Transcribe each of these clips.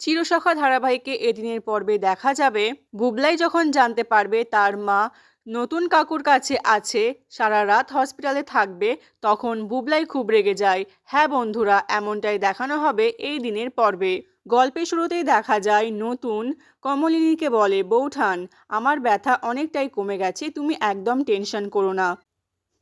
চিরসখা ধারাবাহিকে এদিনের পর্বে দেখা যাবে। বুবলাই যখন জানতে পারবে তার মা নতুন কাকুর কাছে আছে, সারা রাত হসপিটালে থাকবে, তখন বুবলাই খুব রেগে যায়। হ্যাঁ বন্ধুরা, এমনটাই দেখানো হবে এই দিনের পর্বে। গল্পের শুরুতেই দেখা যায়, নতুন কমলিনীকে বলে, বৌঠান, আমার ব্যথা অনেকটাই কমে গেছে, তুমি একদম টেনশন করো না।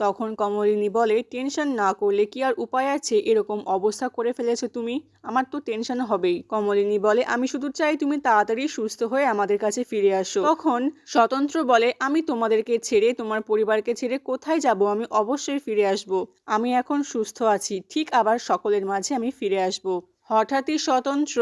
তখন কমলিনী বলে, টেনশন না করলে কি আর উপায় আছে? এরকম অবস্থা করে ফেলেছো তুমি। আমার তো টেনশন হবেই। কমলিনী বলে, আমি শুধু চাই তুমি তাড়াতাড়ি সুস্থ হয়ে আমাদের কাছে ফিরে আসো। তখন স্বতন্ত্র বলে, আমি তোমাদেরকে ছেড়ে, তোমার পরিবারকে ছেড়ে কোথায় যাব? আমি অবশ্যই ফিরে আসব। আমি এখন সুস্থ আছি। ঠিক আবার সকলের মাঝে আমি ফিরে আসব। হঠাৎই স্বতন্ত্র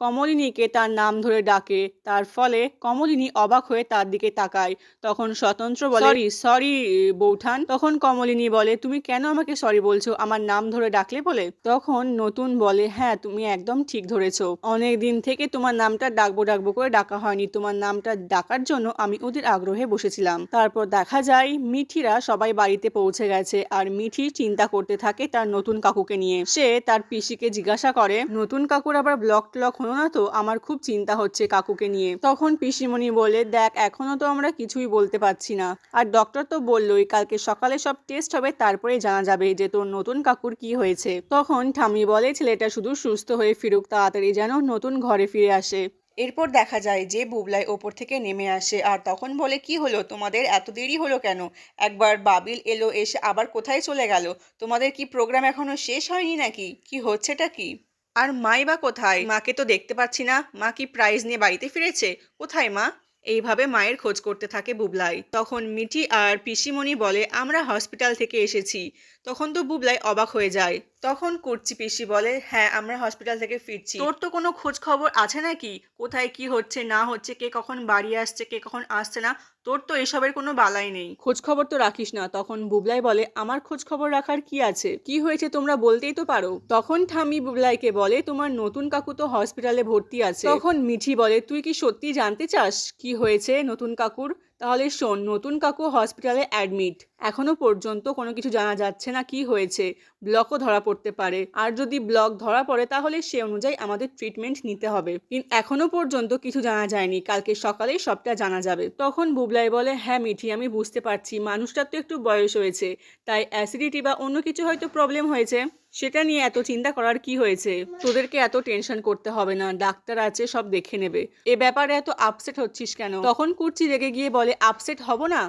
কমলিনীকে তার নাম ধরে ডাকে। তার ফলে কমলিনী অবাক হয়ে তার দিকে তাকায়। তখন স্বতন্ত্র বলে সরি সরি বৌঠান। তখন কমলিনী বলে তুমি কেন আমাকে সরি বলছো? আমার নাম ধরে ডাকলে বলে? তখন নতুন বলে হ্যাঁ তুমি একদম ঠিক ধরেছো। অনেক দিন থেকে তোমার নামটা ডাকবো ডাকবো করে ডাকা হয়নি। তোমার নামটা ডাকার জন্য আমি ওদের আগ্রহে বসেছিলাম। তারপর দেখা যায় মিঠিরা সবাই বাড়িতে পৌঁছে গেছে আর মিঠি চিন্তা করতে থাকে তার নতুন কাকুকে নিয়ে। সে তার পিসিকে জিজ্ঞাসা করে নতুন কাকুর আবার ব্লক টলক হলো না তো আমার খুব চিন্তা হচ্ছে কাকুকে নিয়ে। তখন পিসিমণি বলে, দেখ, এখনও তো আমরা কিছুই বলতে পারছি না। আর ডক্টর তো বললোই, কালকে সকালে সব টেস্ট হবে তারপরে জানা যাবে যে তোর নতুন কাকুর কি হয়েছে। তখন ঠামি বলে, ছেলেটা শুধু সুস্থ হয়ে ফিরুক, তাড়াতাড়ি যেন নতুন ঘরে ফিরে আসে। এরপর দেখা যায় যে বুবলাই ওপর থেকে নেমে আসে, আর তখন বলে, কি হলো? তোমাদের এত দেরি হলো কেন? একবার বাবিল এলো, এসে আবার কোথায় চলে গেল? তোমাদের কি প্রোগ্রাম এখনও শেষ হয়নি নাকি? কি হচ্ছেটা কি? আর মাই বা কোথায়? মাকে তো দেখতে পাচ্ছি না। মা কি প্রাইজ নিয়ে বাড়িতে ফিরেছে? কোথায় মা? এইভাবে মায়ের খোঁজ করতে থাকে বুবলাই। তখন মিটি আর পিসিমণি বলে, আমরা হসপিটাল থেকে এসেছি। তখন তো বুবলাই অবাক হয়ে যায়। তখন কুর্চি পিসি বলে হ্যাঁ আমরা হসপিটাল থেকে ফিরছি। তোর তো কোনো খোঁজ খবর আছে নাকি? কোথায় কি হচ্ছে না হচ্ছে কে কখন বাড়ি আসছে কে কখন আসছে না? তোর তো এসবের কোনো বালাই নেই। খোঁজ খবর তো রাখিস না। তখন বুবলাই বলে আমার খোঁজ খবর রাখার কি আছে? কি হয়েছে তোমরা বলতেই তো পারো। তখন ঠামি বুবলাইকে বলে তোমার নতুন কাকু তো হসপিটালে ভর্তি আছে। তখন মিঠি বলে তুই কি সত্যি জানতে চাস কি হয়েছে নতুন কাকুর? তাহলে শোন নতুন কাকু হসপিটালে অ্যাডমিট এখনও পর্যন্ত কোনো কিছু জানা যাচ্ছে না কি হয়েছে ব্লকও ধরা পড়তে পারে। আর যদি ব্লক ধরা পড়ে, তাহলে সে অনুযায়ী আমাদের ট্রিটমেন্ট নিতে হবে। কিন্তু এখনও পর্যন্ত কিছু জানা যায়নি। কালকে সকালেই সবটা জানা যাবে। তখন বুবলাই বলে হ্যাঁ মিঠি, আমি বুঝতে পারছি। মানুষটার তো একটু বয়স হয়েছে। তাই অ্যাসিডিটি বা অন্য কিছু হয়তো প্রবলেম হয়েছে। সেটা নিয়ে এত চিন্তা করার কি হয়েছে? তোদেরকে এত টেনশন করতে হবে না। ডাক্তার আছে, সব দেখে নেবে। এ ব্যাপারে এত আপসেট হচ্ছিস কেন? তখন কুর্চি রেগে গিয়ে বলে আপসেট হব না?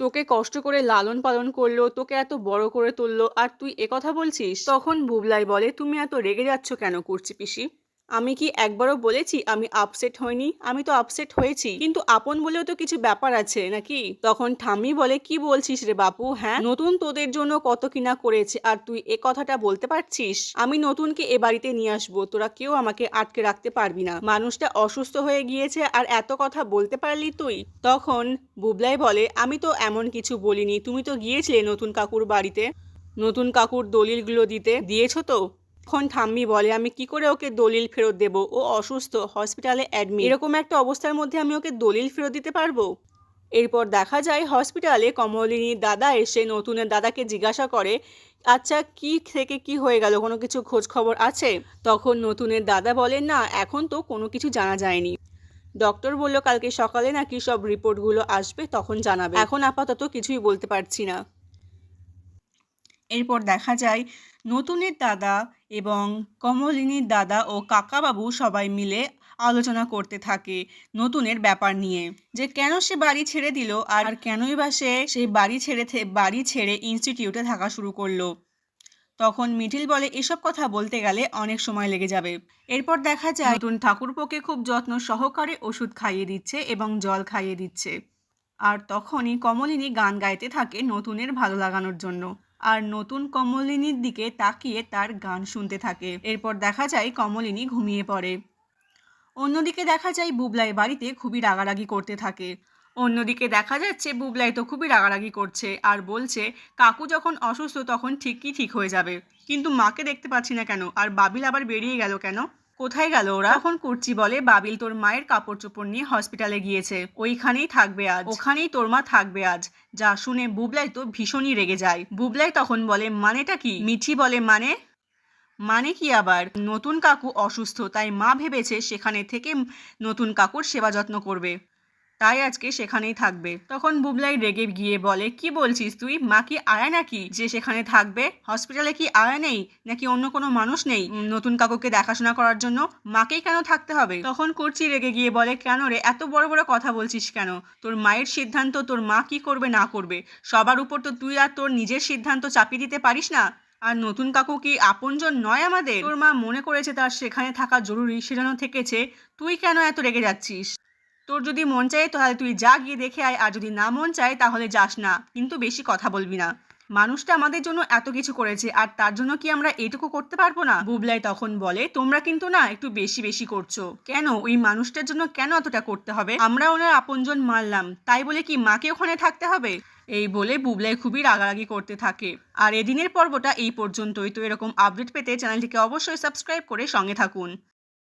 তোকে কষ্ট করে লালন পালন করল, তোকে এত বড় করে তুললো, আর তুই একথা বলছিস? তখন বুবলাই বলে, তুমি এত রেগে যাচ্ছ কেন করছি পিসি? আমি কি একবারও বলেছি আমি আপসেট হইনি? আমি তো আপসেট হয়েছি। কিন্তু আপন বলেও তো কিছু ব্যাপার আছে, নাকি? তখন ঠাম্মি বলে, কি বলছিস রে বাপু হ্যাঁ? নতুন তোদের জন্য কত কিনা করেছে, আর তুই এ কথাটা বলতে পারছিস? আমি নতুনকে এ বাড়িতে নিয়ে আসব, তোরা কেউ আমাকে আটকে রাখতে পারবি না। মানুষটা অসুস্থ হয়ে গিয়েছে, আর এত কথা বলতে পারলি তুই? তখন বুবলাই বলে, আমি তো এমন কিছু বলিনি। তুমি তো গিয়েছিলে নতুন কাকুর বাড়িতে? নতুন কাকুর দলিলগুলো দিতে? দিয়েছ তো? তখন ঠাম্মি বলে, আমি কি করে ওকে দলিল ফেরত দেব? ও অসুস্থ, হসপিটালে অ্যাডমিট এরকম একটা অবস্থার মধ্যে আমি ওকে দলিল ফেরত দিতে পারব? এরপর দেখা যায় হসপিটালে কমলিনীর দাদা এসে নতুনের দাদাকে জিজ্ঞাসা করে আচ্ছা কি থেকে কি হয়ে গেল? কোনো কিছু খোঁজ খবর আছে? তখন নতুনের দাদা বলেন না, এখন তো কোনো কিছু জানা যায়নি। ডক্টর বলল, কালকে সকালে নাকি সব রিপোর্টগুলো আসবে, তখন জানাবে। এখন আপাতত কিছুই বলতে পারছি না। এরপর দেখা যায় নতুনের দাদা এবং কমলিনীর দাদা ও কাকাবাবু সবাই মিলে আলোচনা করতে থাকে নতুনের ব্যাপার নিয়ে যে কেন সে বাড়ি ছেড়ে দিল আর কেনই বা সে সেই বাড়ি ছেড়ে বাড়ি ছেড়ে ইনস্টিটিউটে থাকা শুরু করল। তখন মিঠিল বলে, এসব কথা বলতে গেলে অনেক সময় লেগে যাবে। এরপর দেখা যায় নতুন ঠাকুরপোকে খুব যত্ন সহকারে ওষুধ খাইয়ে দিচ্ছে এবং জল খাইয়ে দিচ্ছে। আর তখনই কমলিনী গান গাইতে থাকে নতুনের ভালো লাগানোর জন্য। আর নতুন কমলিনীর দিকে তাকিয়ে তার গান শুনতে থাকে। এরপর দেখা যায় কমলিনী ঘুমিয়ে পড়ে। অন্যদিকে দেখা যায় বুবলাই বাড়িতে খুবই রাগারাগি করতে থাকে। অন্যদিকে দেখা যাচ্ছে বুবলাই তো খুবই রাগারাগি করছে আর বলছে, কাকু যখন অসুস্থ তখন ঠিকই ঠিক হয়ে যাবে। কিন্তু মাকে দেখতে পাচ্ছি না কেন? আর বাবিল আবার বেরিয়ে গেল কেন? কোথায় গেল ওরা? তখন কুর্চি বলে, বাবিল তোর মায়ের কাপড় চোপড় নিয়ে হসপিটালে গিয়েছে। ওইখানেই থাকবে আজ। ওখানেই তোর মা থাকবে আজ। যা শুনে বুবলাই তো ভীষণই রেগে যায়। বুবলাই তখন বলে, মানেটা কি? মিঠি বলে মানে? মানে কি আবার? নতুন কাকু অসুস্থ, তাই মা ভেবেছে সেখানে থেকে নতুন কাকুর সেবা যত্ন করবে। তাই আজকে সেখানেই থাকবে। তখন বুবলাই রেগে গিয়ে বলে, কি বলছিস তুই? মা কি আয়া নাকি? যে সেখানে থাকবে? হসপিটালে কি আয়া নেই? নাকি অন্য কোনো মানুষ নেই? নতুন কাকুকে দেখাশোনা করার জন্য মাকেই কেন থাকতে হবে? তখন কুর্চি রেগে গিয়ে বলে, কেন রে? এত বড় বড় কথা বলছিস কেন? তোর মায়ের সিদ্ধান্ত তোর মা কি করবে না করবে? সবার উপর তো তুই আর তোর নিজের সিদ্ধান্ত চাপিয়ে দিতে পারিস না। আর নতুন কাকু কি আপনজন নয় আমাদের? তোর মা মনে করেছে তার সেখানে থাকা জরুরি সেজন্য থেকেছে। তুই কেন এত রেগে যাচ্ছিস? তোর যদি মন চায়, তাহলে তুই যা গিয়ে দেখে আয়, আর যদি না মন চায়, তাহলে যাস না। কিন্তু বেশি কথা বলবি না। মানুষটা আমাদের জন্য এত কিছু করেছে, আর তার জন্য কি আমরা এইটুকু করতে পারব না? বুবলাই তখন বলে, তোমরা কিন্তু না একটু বেশি বেশি করছ। কেন? ওই মানুষটার জন্য কেন এতটা করতে হবে? আমরা ওনার আপনজন মারলাম। তাই বলে কি মাকে ওখানে থাকতে হবে? এই বলে বুবলাই খুবই রাগারাগি করতে থাকে। আর এদিনের পর্বটা এই পর্যন্তই। তো এরকম আপডেট পেতে চ্যানেলটিকে অবশ্যই সাবস্ক্রাইব করে সঙ্গে থাকুন।